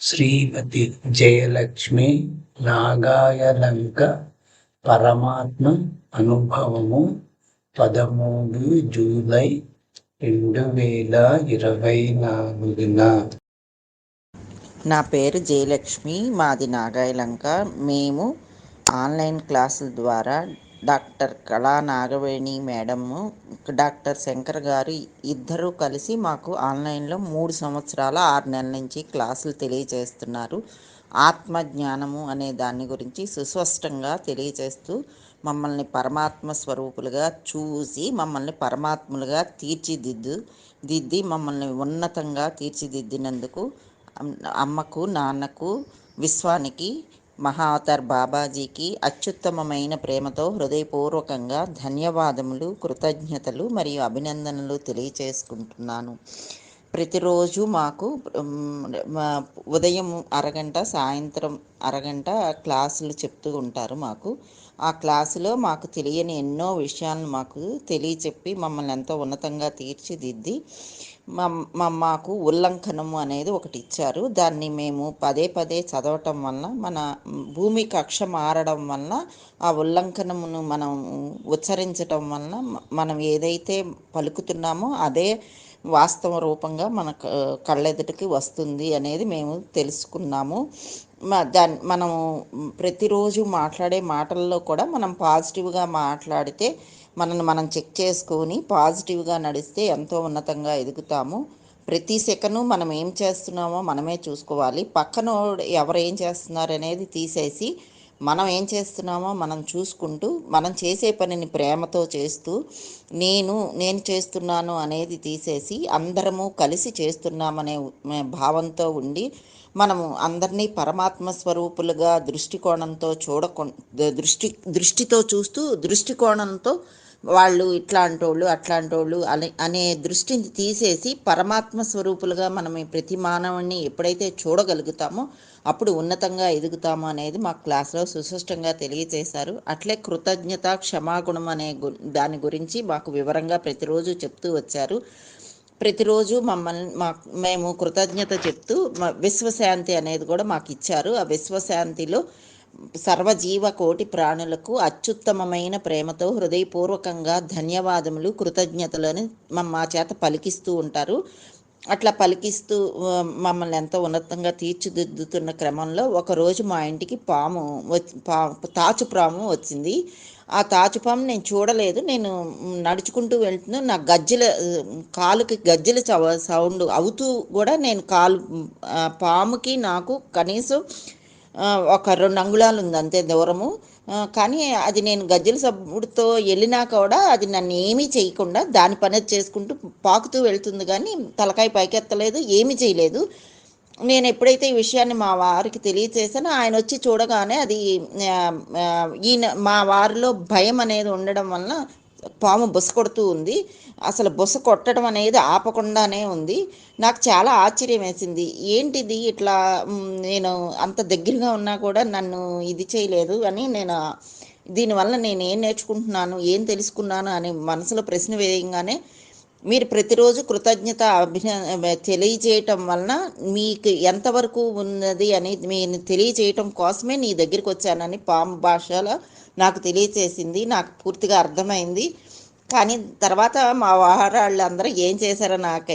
శ్రీమతి జయలక్ష్మి నాగాయలంక పరమాత్మ అనుభవము పదమూడు జూలై రెండు వేల ఇరవై నాలుగున. నా పేరు జయలక్ష్మి మాది నాగాయలంక. మేము ఆన్లైన్ క్లాసుల ద్వారా డాక్టర్ కళా నాగవేణి మేడము డాక్టర్ శంకర్ గారు ఇద్దరూ కలిసి మాకు ఆన్లైన్లో మూడు సంవత్సరాల ఆరు నెలల నుంచి క్లాసులు తెలియజేస్తున్నారు. ఆత్మ జ్ఞానము అనే దాని గురించి సుస్పష్టంగా తెలియజేస్తూ మమ్మల్ని పరమాత్మ స్వరూపులుగా చూసి మమ్మల్ని పరమాత్ములుగా తీర్చిదిద్దు దిద్ది మమ్మల్ని ఉన్నతంగా తీర్చిదిద్దినందుకు అమ్మకు నాన్నకు విశ్వానికి మహాతర్ బాబాజీకి అత్యుత్తమమైన ప్రేమతో హృదయపూర్వకంగా ధన్యవాదములు కృతజ్ఞతలు మరియు అభినందనలు తెలియచేసుకుంటున్నాను. ప్రతిరోజు మాకు ఉదయం అరగంట సాయంత్రం అరగంట క్లాసులు చెప్తూ ఉంటారు మాకు. ఆ క్లాసులో మాకు తెలియని ఎన్నో విషయాలను మాకు తెలియచెప్పి మమ్మల్ని ఎంతో ఉన్నతంగా తీర్చిదిద్ది మా మాకు ఉల్లంఘనము అనేది ఒకటి ఇచ్చారు. దాన్ని మేము పదే పదే చదవటం వలన మన భూమి కక్ష మారడం వలన ఆ ఉల్లంఘనమును మనం ఉచ్చరించటం వలన మనం ఏదైతే పలుకుతున్నామో అదే వాస్తవ రూపంగా మన కళ్ళెదుటికి వస్తుంది అనేది మేము తెలుసుకున్నాము. దాని మనము ప్రతిరోజు మాట్లాడే మాటల్లో కూడా మనం పాజిటివ్గా మాట్లాడితే మనల్ని మనం చెక్ చేసుకొని పాజిటివ్గా నడిస్తే ఎంతో ఉన్నతంగా ఎదుగుతాము. ప్రతి సెకను మనం ఏం చేస్తున్నామో మనమే చూసుకోవాలి. పక్కన ఎవరు ఏం చేస్తున్నారు అనేది తీసేసి మనం ఏం చేస్తున్నామో మనం చూసుకుంటూ మనం చేసే పనిని ప్రేమతో చేస్తూ నేను నేను చేస్తున్నాను అనేది తీసేసి అందరము కలిసి చేస్తున్నామనే భావంతో ఉండి మనము అందరినీ పరమాత్మ స్వరూపులుగా దృష్టికోణంతో చూడకు దృష్టి దృష్టితో చూస్తూ దృష్టికోణంతో వాళ్ళు ఇట్లాంటోళ్ళు అట్లాంటోళ్ళు అనే అనే దృష్టిని తీసేసి పరమాత్మ స్వరూపులుగా మనం ప్రతి మానవుడిని ఎప్పుడైతే చూడగలుగుతామో అప్పుడు ఉన్నతంగా ఎదుగుతాము అనేది మా క్లాస్లో సుస్పష్టంగా తెలియజేశారు అట్లే కృతజ్ఞత క్షమాగుణం అనే దాని గురించి మాకు వివరంగా ప్రతిరోజు చెప్తూ వచ్చారు. ప్రతిరోజు మమ్మల్ని మా మేము కృతజ్ఞత చెప్తూ విశ్వశాంతి అనేది కూడా మాకు ఇచ్చారు. ఆ విశ్వశాంతిలో సర్వజీవ కోటి ప్రాణులకు అత్యుత్తమమైన ప్రేమతో హృదయపూర్వకంగా ధన్యవాదములు కృతజ్ఞతలను మా చేత పలికిస్తూ ఉంటారు. అట్లా పలికిస్తూ మమ్మల్ని ఎంతో ఉన్నతంగా తీర్చిదిద్దుతున్న క్రమంలో ఒకరోజు మా ఇంటికి పాము పా తాచు పాము వచ్చింది. ఆ తాచుపాము నేను చూడలేదు. నేను నడుచుకుంటూ వెళ్తున్నా. నా గజ్జెల కాలుకి గజ్జెల సౌండ్ అవుతూ కూడా నేను కాలు పాముకి నాకు కనీసం ఒక రెండు అంగుళాలు ఉంది అంతే దూరము. కానీ అది నేను గజ్జల సబ్బుడితో వెళ్ళినా కూడా అది నన్ను ఏమీ చేయకుండా దాని పని చేసుకుంటూ పాకుతూ వెళ్తుంది కానీ తలకాయ పైకెత్తలేదు ఏమీ చేయలేదు. నేను ఎప్పుడైతే ఈ విషయాన్ని మా వారికి తెలియచేసానో ఆయన వచ్చి చూడగానే అది ఈయన మా వారిలో భయం అనేది ఉండడం వలన పాము బుస కొడుతూ ఉంది. అసలు బుస కొట్టడం అనేది ఆపకుండానే ఉంది. నాకు చాలా ఆశ్చర్యం వేసింది. ఏంటిది ఇట్లా నేను అంత దగ్గరగా ఉన్నా కూడా నన్ను ఇది చేయలేదు అని నేను దీనివల్ల నేను ఏం నేర్చుకుంటున్నాను ఏం తెలుసుకున్నాను అని మనసులో ప్రశ్న వేయంగానే మీరు ప్రతిరోజు కృతజ్ఞత అభిన తెలియజేయటం వలన మీకు ఎంతవరకు ఉన్నది అని నేను తెలియజేయటం కోసమే నీ దగ్గరికి వచ్చానని పాము భాషలో నాకు తెలియచేసింది. నాకు పూర్తిగా అర్థమైంది. కానీ తర్వాత మా వారాళ్ళందరూ ఏం చేశారో నాకు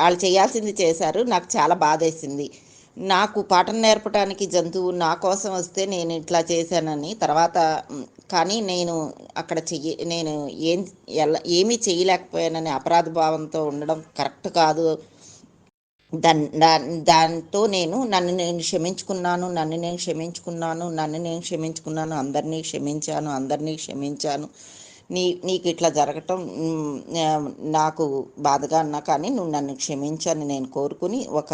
వాళ్ళు చేయాల్సింది చేశారు. నాకు చాలా బాధేసింది. నాకు పాఠం నేర్పడానికి జంతువు నా కోసం వస్తే నేను ఇట్లా చేశానని తర్వాత కానీ నేను అక్కడ చెయ్యి నేను ఏం ఎలా ఏమీ చేయలేకపోయానని అపరాధ భావంతో ఉండడం కరెక్ట్ కాదు. దాని దాంతో నేను నన్ను నేను క్షమించుకున్నాను నన్ను నేను క్షమించుకున్నాను నన్ను నేను క్షమించుకున్నాను అందరినీ క్షమించాను అందరినీ క్షమించాను. నీ నీకు ఇట్లా జరగటం నాకు బాధగా అన్నా కానీ నువ్వు నన్ను క్షమించని నేను కోరుకుని ఒక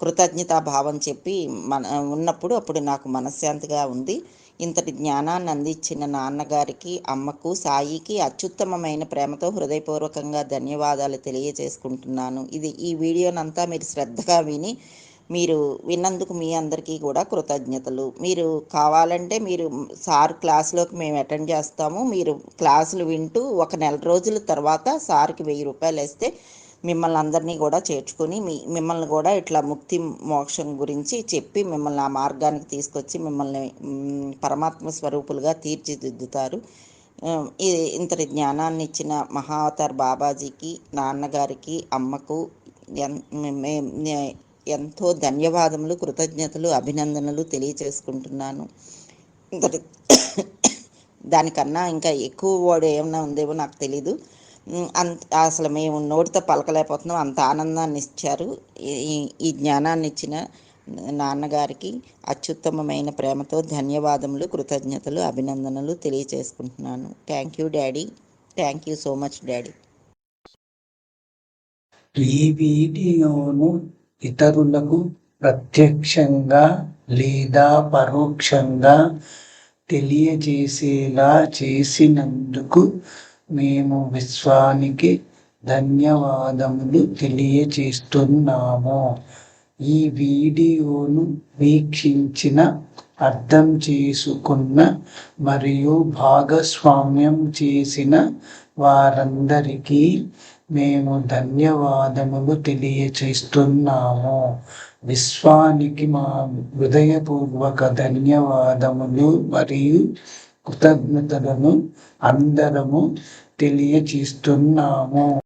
కృతజ్ఞతా భావం చెప్పి మన ఉన్నప్పుడు అప్పుడు నాకు మనశ్శాంతిగా ఉంది. ఇంతటి జ్ఞానాన్ని అందించిన నాన్నగారికి అమ్మకు సాయికి అత్యుత్తమమైన ప్రేమతో హృదయపూర్వకంగా ధన్యవాదాలు తెలియజేసుకుంటున్నాను. ఇది ఈ వీడియోనంతా మీరు శ్రద్ధగా విని మీరు విన్నందుకు మీ అందరికీ కూడా కృతజ్ఞతలు. మీరు కావాలంటే మీరు సార్ క్లాస్లోకి మేము అటెండ్ చేస్తాము. మీరు క్లాసులు వింటూ ఒక నెల రోజుల తర్వాత సార్కి వెయ్యి రూపాయలు వేస్తే మిమ్మల్ని అందరినీ కూడా చేర్చుకొని మీ మిమ్మల్ని కూడా ఇట్లా ముక్తి మోక్షం గురించి చెప్పి మిమ్మల్ని ఆ మార్గానికి తీసుకొచ్చి మిమ్మల్ని పరమాత్మ స్వరూపులుగా తీర్చిదిద్దుతారు. ఇంత ఇంతటి జ్ఞానాన్ని ఇచ్చిన మహావతార్ బాబాజీకి నాన్నగారికి అమ్మకు ఎన్- ఎంతో ధన్యవాదములు కృతజ్ఞతలు అభినందనలు తెలియచేసుకుంటున్నాను. దానికన్నా ఇంకా ఎక్కువ వర్డ్ ఏమైనా ఉందేమో నాకు తెలీదు. అంత అసలు మేము నోటితో పలకలేకపోతున్నాం. అంత ఆనందాన్ని ఇచ్చారు. ఈ- ఈ జ్ఞానాన్ని ఇచ్చిన నాన్నగారికి అత్యుత్తమమైన ప్రేమతో ధన్యవాదములు కృతజ్ఞతలు అభినందనలు తెలియచేసుకుంటున్నాను. Thank you daddy. Thank you so much daddy. ఈ వీడియోను ఇతరులకు ప్రత్యక్షంగా లేదా పరోక్షంగా తెలియజేసేలా చేసినందుకు మేము విశ్వానికి ధన్యవాదములు తెలియజేస్తున్నాము. ఈ వీడియోను వీక్షించిన అర్థం చేసుకున్న మరియు భాగస్వామ్యం చేసిన వారందరికీ మేము ధన్యవాదములు తెలియచేస్తున్నాము. విశ్వానికి మా హృదయపూర్వక ధన్యవాదములు మరియు కృతజ్ఞతలను అందరము తెలియచేస్తున్నాము.